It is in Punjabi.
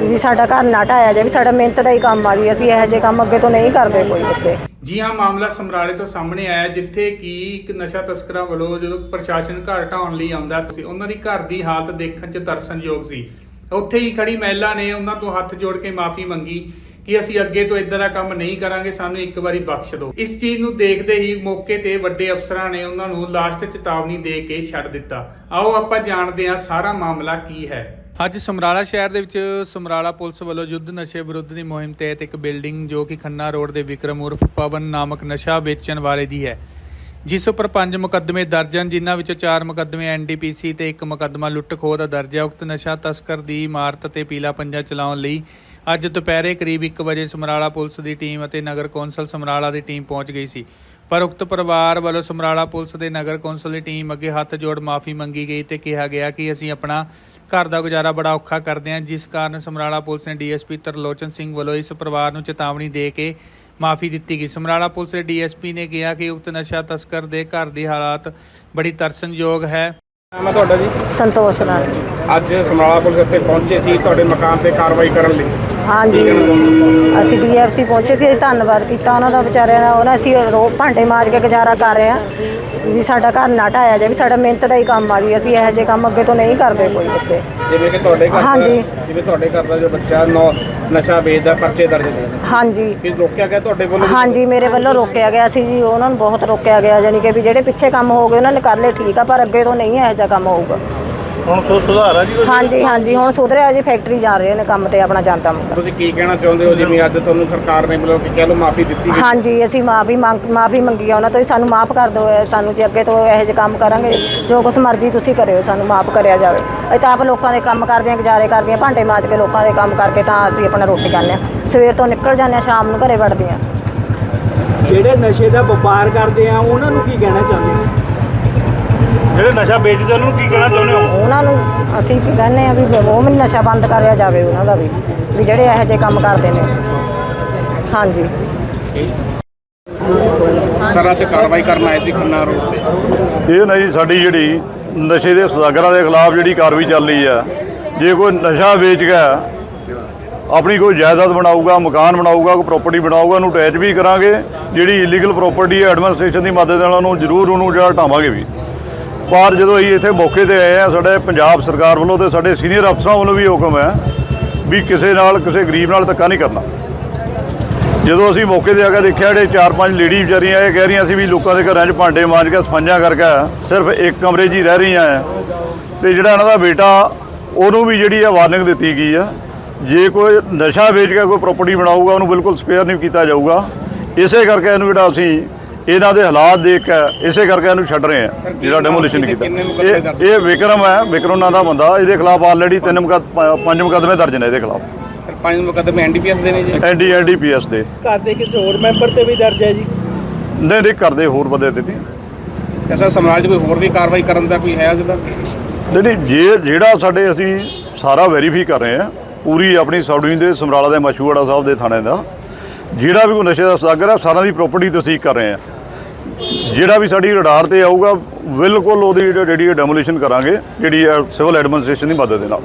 ਵੀ ਸਾਡਾ ਘਰ ਨਾ ਢਾਇਆ ਜਾਵੇ ਸਾਡਾ ਮਿਹਨਤ ਦਾ ਹੀ ਕੰਮ ਆ ਜੀ ਅਸੀਂ ਇਹੋ ਜਿਹੇ ਕੰਮ ਅੱਗੇ ਤੋਂ ਨਹੀਂ ਕਰਦੇ ਕੋਈ ਉੱਤੇ ਜੀ ਹਾਂ, ਮਾਮਲਾ ਸਮਰਾਲੇ ਤੋਂ ਸਾਹਮਣੇ ਆਇਆ ਜਿੱਥੇ ਕਿ ਇੱਕ ਨਸ਼ਾ ਤਸਕਰਾਂ ਵੱਲੋਂ ਜਦੋਂ ਪ੍ਰਸ਼ਾਸਨ ਘਰ ਢਾਉਣ ਲਈ ਆਉਂਦਾ ਸੀ, ਉਹਨਾਂ ਦੀ ਘਰ ਦੀ ਹਾਲਤ ਦੇਖਣ 'ਚ ਤਰਸਨਯੋਗ ਸੀ। ਉੱਥੇ ਹੀ ਖੜੀ ਮਹਿਲਾ ਨੇ ਉਹਨਾਂ ਤੋਂ ਹੱਥ ਜੋੜ ਕੇ ਮਾਫੀ ਮੰਗੀ ਕਿ ਅਸੀਂ ਅੱਗੇ ਤੋਂ ਇਦਾਂ ਦਾ ਕੰਮ ਨਹੀਂ ਕਰਾਂਗੇ, ਸਾਨੂੰ ਇੱਕ ਵਾਰੀ ਬਖਸ਼ ਦਿਓ। ਇਸ ਚੀਜ਼ ਨੂੰ ਦੇਖਦੇ ਹੀ ਮੌਕੇ ਤੇ ਵੱਡੇ ਅਫਸਰਾਂ ਨੇ ਉਹਨਾਂ ਨੂੰ ਲਾਸਟ ਚੇਤਾਵਨੀ ਦੇ ਕੇ ਛੱਡ ਦਿੱਤਾ। ਆਓ ਆਪਾਂ ਜਾਣਦੇ ਹਾਂ ਸਾਰਾ ਮਾਮਲਾ ਕੀ ਹੈ। ਅੱਜ ਸਮਰਾਲਾ ਸ਼ਹਿਰ ਦੇ ਵਿੱਚ ਸਮਰਾਲਾ ਪੁਲਿਸ ਵੱਲੋਂ ਯੁੱਧ ਨਸ਼ੇ ਵਿਰੁੱਧ ਦੀ ਮੁਹਿੰਮ ਤਹਿਤ ਇੱਕ ਬਿਲਡਿੰਗ ਜੋ ਕਿ ਖੰਨਾ ਰੋਡ ਦੇ ਵਿਕਰਮ ਉਰਫ ਪਵਨ ਨਾਮਕ ਨਸ਼ਾ ਵੇਚਣ ਵਾਲੇ ਦੀ ਹੈ। ਜਿਸ ਉੱਪਰ ਪੰਜ ਮੁਕੱਦਮੇ ਦਰਜ ਹਨ, ਜਿਨ੍ਹਾਂ ਵਿੱਚੋਂ ਚਾਰ ਮੁਕੱਦਮੇ ਐਨਡੀਪੀਸੀ ਤੇ ਇੱਕ ਮੁਕੱਦਮਾ ਲੁੱਟ ਖੋਹ ਦਾ ਦਰਜ ਹੈ। ਉਕਤ ਨਸ਼ਾ ਤਸਕਰ ਦੀ ਇਮਾਰਤ ਤੇ ਪੀਲਾ ਪੰਜਾ ਚਲਾਉਣ ਲਈ ਅੱਜ ਦੁਪਹਿਰੇ ਕਰੀਬ 1 ਵਜੇ ਸਮਰਾਲਾ ਪੁਲਿਸ ਦੀ ਟੀਮ ਅਤੇ ਨਗਰ ਕੌਂਸਲ ਸਮਰਾਲਾ ਦੀ ਟੀਮ ਪਹੁੰਚ ਗਈ ਸੀ। ਪਰ ਉਕਤ ਪਰਿਵਾਰ ਵੱਲੋਂ ਸਮਰਾਲਾ ਪੁਲਿਸ ਦੇ ਨਗਰ ਕੌਂਸਲ ਦੀ ਟੀਮ ਅੱਗੇ ਹੱਥ ਜੋੜ ਮਾਫੀ ਮੰਗੀ ਗਈ ਤੇ ਕਿਹਾ ਗਿਆ ਕਿ ਅਸੀਂ ਆਪਣਾ ਘਰ ਦਾ ਗੁਜ਼ਾਰਾ ਬੜਾ ਔਖਾ ਕਰਦੇ ਹਾਂ, ਜਿਸ ਕਾਰਨ ਸਮਰਾਲਾ ਪੁਲਿਸ ਨੇ ਡੀਐਸਪੀ ਤਰਲੋਚਨ ਸਿੰਘ ਵੱਲੋਂ ਇਸ ਪਰਿਵਾਰ ਨੂੰ ਚੇਤਾਵਨੀ ਦੇ ਕੇ ਮਾਫੀ ਦਿੱਤੀ ਗਈ। ਸਮਰਾਲਾ ਪੁਲਿਸ ਦੇ ਡੀਐਸਪੀ ਨੇ ਕਿਹਾ ਕਿ ਉਕਤ ਨਸ਼ਾ ਤਸਕਰ ਦੇ ਘਰ ਦੀ ਹਾਲਾਤ ਬੜੀ ਤਰਸਨਯੋਗ ਹੈ। ਮੈਂ ਤੁਹਾਡਾ ਜੀ? ਸੰਤੋਸ਼ ਨਾਲ ਅੱਜ ਸਮਰਾਲਾ ਪੁਲਿਸ ਇੱਥੇ ਪਹੁੰਚੇ ਸੀ ਤੁਹਾਡੇ ਮਕਾਨ ਤੇ ਕਾਰਵਾਈ ਕਰਨ ਲਈ। ਹਾਂਜੀ। ਅਸੀਂ ਡੀਐਫਸੀ ਪਹੁੰਚੇ ਸੀ ਅਸੀਂ ਧੰਨਵਾਦ ਕੀਤਾ ਉਹਨਾਂ ਦਾ ਵਿਚਾਰਿਆਂ ਦਾ ਉਹਨਾਂ ਅਸੀਂ ਰੋ ਭਾਂਡੇ ਮਾਜ ਕੇ ਗੁਜ਼ਾਰਾ ਕਰ ਰਹੇ ਹਾਂ ਵੀ ਸਾਡਾ ਘਰ ਨਾ ਢਾਇਆ ਜਾਏ ਵੀ ਸਾਡਾ ਮਿਹਨਤ ਦਾ ਹੀ ਕੰਮ ਆ ਜੀ ਅਸੀਂ ਇਹੋ ਜਿਹੇ ਕੰਮ ਅੱਗੇ ਤੋਂ ਨਹੀਂ ਕਰਦੇ ਕੋਈ ਜਿਵੇਂ ਕਿ ਤੁਹਾਡੇ ਘਰ ਹਾਂਜੀ। ਜਿਵੇਂ ਤੁਹਾਡੇ ਘਰ ਦਾ ਜੋ ਬੱਚਾ ਨੌ ਨਸ਼ਾ ਵੇਚਦਾ ਪਰਚੇ ਦਰਜ ਨੇ। ਹਾਂਜੀ। ਕਿ ਰੋਕਿਆ ਗਿਆ ਤੁਹਾਡੇ ਵੱਲੋਂ? ਹਾਂਜੀ ਮੇਰੇ ਵੱਲੋਂ ਰੋਕਿਆ ਗਿਆ ਸੀ ਜੀ ਉਹਨਾਂ ਨੂੰ ਬਹੁਤ ਰੋਕਿਆ ਗਿਆ ਜਾਨੀ ਕਿ ਵੀ ਜਿਹੜੇ ਪਿੱਛੇ ਕੰਮ ਹੋ ਗਏ ਉਹਨਾਂ ਨੇ ਕਰ ਲਏ ਠੀਕ ਆ ਪਰ ਅੱਗੇ ਤੋਂ ਨਹੀਂ ਇਹੋ ਜਿਹਾ ਕੰਮ ਹੋਊਗਾ। ਹੁਣ ਸੋ ਸੁਧਾਰ ਆ ਜੀ ਹਾਂਜੀ ਹਾਂਜੀ ਹੁਣ ਸੁਧਰਿਆ ਜੀ ਫੈਕਟਰੀ ਜਾ ਰਹੇ ਨੇ ਕੰਮ ਤੇ ਆਪਣਾ ਜਾਂਦਾ ਮੁੰਡਾ ਤੁਸੀਂ ਕੀ ਕਹਿਣਾ ਚਾਹੁੰਦੇ ਹੋ? ਜਿਵੇਂ ਅੱਜ ਤੁਹਾਨੂੰ ਸਰਕਾਰ ਨੇ ਮਤਲਬ ਕਿ ਕਹਿ ਲਓ ਮਾਫੀ ਦਿੱਤੀ ਗਈ। ਹਾਂਜੀ ਅਸੀਂ ਮਾਫੀ ਮੰਗ ਮਾਫੀ ਮੰਗੀ ਆ ਉਹਨਾਂ ਤੋਂ ਵੀ ਸਾਨੂੰ ਮਾਫ ਕਰ ਦਿਓ ਇਹ ਸਾਨੂੰ ਜੇ ਅੱਗੇ ਤੋਂ ਇਹੋ ਜਿਹੇ ਕੰਮ ਕਰਾਂਗੇ ਜੋ ਕੁਛ ਮਰਜ਼ੀ ਤੁਸੀਂ ਕਰਿਓ ਸਾਨੂੰ ਮਾਫ ਕਰਿਆ ਜਾਵੇ। ਅਸੀਂ ਤਾਂ ਆਪ ਲੋਕਾਂ ਦੇ ਕੰਮ ਕਰਦੇ ਹਾਂ ਗੁਜ਼ਾਰੇ ਕਰਦੇ ਹਾਂ ਭਾਂਡੇ ਮਾਜ ਕੇ ਲੋਕਾਂ ਦੇ ਕੰਮ ਕਰਕੇ ਤਾਂ ਅਸੀਂ ਆਪਣਾ ਰੋਟੀ ਖਾਂਦੇ ਹਾਂ। ਸਵੇਰ ਤੋਂ ਨਿਕਲ ਜਾਂਦੇ ਹਾਂ ਸ਼ਾਮ ਨੂੰ ਘਰੇ ਵੜਦੇ ਹਾਂ। ਜਿਹੜੇ ਨਸ਼ੇ ਦਾ ਵਪਾਰ ਕਰਦੇ ਆ ਉਹਨਾਂ ਨੂੰ ਕੀ ਕਹਿਣਾ ਚਾਹੁੰਦੇ ਹੋ? ਜਿਹੜੇ ਨਸ਼ਾ ਵੇਚਦੇ ਉਹਨਾਂ ਨੂੰ ਕੀ ਕਹਿਣਾ ਚਾਹੁੰਦੇ ਹੋ? ਉਹਨਾਂ ਨੂੰ ਅਸੀਂ ਕੀ ਕਹਿੰਦੇ ਆ ਵੀ ਉਹ ਵੀ ਨਸ਼ਾ ਬੰਦ ਕਰਿਆ ਜਾਵੇ ਉਹਨਾਂ ਦਾ ਵੀ ਵੀ ਜਿਹੜੇ ਇਹੋ ਜਿਹੇ ਕੰਮ ਕਰਦੇ ਨੇ। ਹਾਂਜੀ। ਸਰ ਅੱਜ ਕਾਰਵਾਈ ਕਰਨ ਆਏ ਸੀ ਖੰਨਾ ਰੋਡ ਤੇ। ਇਹ ਨਹੀਂ ਸਾਡੀ ਜਿਹੜੀ ਨਸ਼ੇ ਦੇ ਸਦਾਗਰਾਂ ਦੇ ਖਿਲਾਫ ਜਿਹੜੀ ਕਾਰਵਾਈ ਚੱਲ ਰਹੀ ਆ ਜੇ ਕੋਈ ਨਸ਼ਾ ਵੇਚ ਗਿਆ ਆਪਣੀ ਕੋਈ ਜਾਇਦਾਦ ਬਣਾਊਗਾ ਮਕਾਨ ਬਣਾਊਗਾ ਕੋਈ ਪ੍ਰਾਪਰਟੀ ਬਣਾਊਗਾ ਉਹਨੂੰ ਅਟੈਚ ਵੀ ਕਰਾਂਗੇ ਜਿਹੜੀ ਇਲੀਗਲ ਪ੍ਰਾਪਰਟੀ ਹੈ ਐਡਮਿਨਿਸਟ੍ਰੇਸ਼ਨ ਦੀ ਮਦਦ ਨਾਲ ਉਹਨੂੰ ਜ਼ਰੂਰ ਉਹਨੂੰ ਜਿਹੜਾ ਹਟਾਵਾਂਗੇ ਵੀ। ਪਰ ਜਦੋਂ ਅਸੀਂ ਇੱਥੇ ਮੌਕੇ ਤੇ ਆਏ ਆ, ਸਾਡੇ ਪੰਜਾਬ ਸਰਕਾਰ ਵੱਲੋਂ ਤੇ ਸਾਡੇ ਸੀਨੀਅਰ ਅਫਸਰਾਂ ਵੱਲੋਂ ਵੀ ਹੁਕਮ ਹੈ ਵੀ ਕਿਸੇ ਨਾਲ, ਕਿਸੇ ਗਰੀਬ ਨਾਲ ਧੱਕਾ ਨਹੀਂ ਕਰਨਾ। ਜਦੋਂ ਅਸੀਂ ਮੌਕੇ ਤੇ ਆ ਕੇ ਦੇਖਿਆ, ਜਿਹੜੇ ਚਾਰ ਪੰਜ ਲੇਡੀ ਵਿਚਾਰੀਆਂ ਇਹ ਕਹਿ ਰਹੀਆਂ ਸੀ ਵੀ ਲੋਕਾਂ ਦੇ ਘਰਾਂ 'ਚ ਭਾਂਡੇ ਮਾਂਜ ਕੇ ਸਫਾਈਆਂ ਕਰਕੇ ਸਿਰਫ ਇੱਕ ਕਮਰੇ 'ਚ ਹੀ ਰਹਿ ਰਹੀਆਂ ਆ। ਤੇ ਜਿਹੜਾ ਇਹਨਾਂ ਦਾ ਬੇਟਾ, ਉਹਨੂੰ ਵੀ ਜਿਹੜੀ ਆ ਵਾਰਨਿੰਗ ਦਿੱਤੀ ਗਈ ਆ, ਜੇ ਕੋਈ ਨਸ਼ਾ ਵੇਚ ਕੇ ਕੋਈ ਪ੍ਰਾਪਰਟੀ ਬਣਾਊਗਾ, ਉਹਨੂੰ ਬਿਲਕੁਲ ਸਪੇਅਰ ਨਹੀਂ ਕੀਤਾ ਜਾਊਗਾ। ਇਸੇ ਕਰਕੇ ਇਹਨੂੰ ਜਿਹੜਾ ਅਸੀਂ ਇਹਨਾਂ ਦੇ ਹਾਲਾਤ ਦੇਖ ਕੇ ਇਸੇ ਕਰਕੇ ਇਹਨੂੰ ਛੱਡ ਰਹੇ ਆ ਜਿਹੜਾ ਡੈਮੋਲੀਸ਼ਨ ਕੀਤਾ? ਇਹ? ਇਹ ਵਿਕਰਮ ਹੈ ਵਿਕਰਮ ਨਾਂ ਦਾ ਬੰਦਾ ਇਹਦੇ ਖਿਲਾਫ ਆਲਰੇਡੀ ਤਿੰਨ ਮੁਕੱਦ ਪੰਜ ਮੁਕੱਦਮੇ ਦਰਜ ਨੇ ਇਹਦੇ ਖਿਲਾਫ। ਪੰਜ ਮੁਕੱਦਮੇ ਐਨਡੀਪੀਐਸ ਦੇ ਨੇ ਜੀ? ਐਨਡੀ ਐਨਡੀਪੀਐਸ ਦੇ। ਘਰ ਦੇ ਕਿਸੇ ਹੋਰ ਮੈਂਬਰ ਤੇ ਵੀ ਦਰਜ ਹੈ ਜੀ? ਨਹੀਂ ਨਹੀਂ ਕਰਦੇ ਹੋਰ ਬੰਦੇ ਤੇ ਨਹੀਂ ਐਸਾ ਸਮਾਜ ਕੋਈ ਹੋਰ ਵੀ ਕਾਰਵਾਈ ਕਰਨ ਦਾ ਕੋਈ ਹੈ ਜਿਹਦਾ ਨਹੀਂ ਨਹੀਂ ਜੇ ਜਿਹੜਾ ਸਾਡੇ ਅਸੀਂ ਸਾਰਾ ਵੈਰੀਫਾਈ ਕਰ ਰਹੇ ਹਾਂ ਪੂਰੀ ਆਪਣੀ ਸਬਡਿਵੀਜ਼ਨ ਦੇ ਸਮਰਾਲਾ ਦੇ ਮਸ਼ਹੂੜਾ ਸਾਹਿਬ ਦੇ ਥਾਣੇ ਦਾ ਜਿਹੜਾ ਵੀ ਕੋਈ ਨਸ਼ੇ ਦਾ ਸਦਾਗਰ ਹੈ ਸਾਰਿਆਂ ਦੀ ਪ੍ਰਾਪਰਟੀ ਤਸਦੀਕ ਕਰ ਰਹੇ ਹਾਂ ਜਿਹੜਾ ਵੀ ਸਾਡੀ ਰਡਾਰ ਤੇ ਆਊਗਾ, ਬਿਲਕੁਲ ਉਹਦੀ ਜਿਹੜੀ ਡੈਮੋਲੀਸ਼ਨ ਕਰਾਂਗੇ, ਜਿਹੜੀ ਸਿਵਲ ਐਡਮਿਨਿਸਟ੍ਰੇਸ਼ਨ ਦੀ ਮਦਦ ਦੇ ਨਾਲ।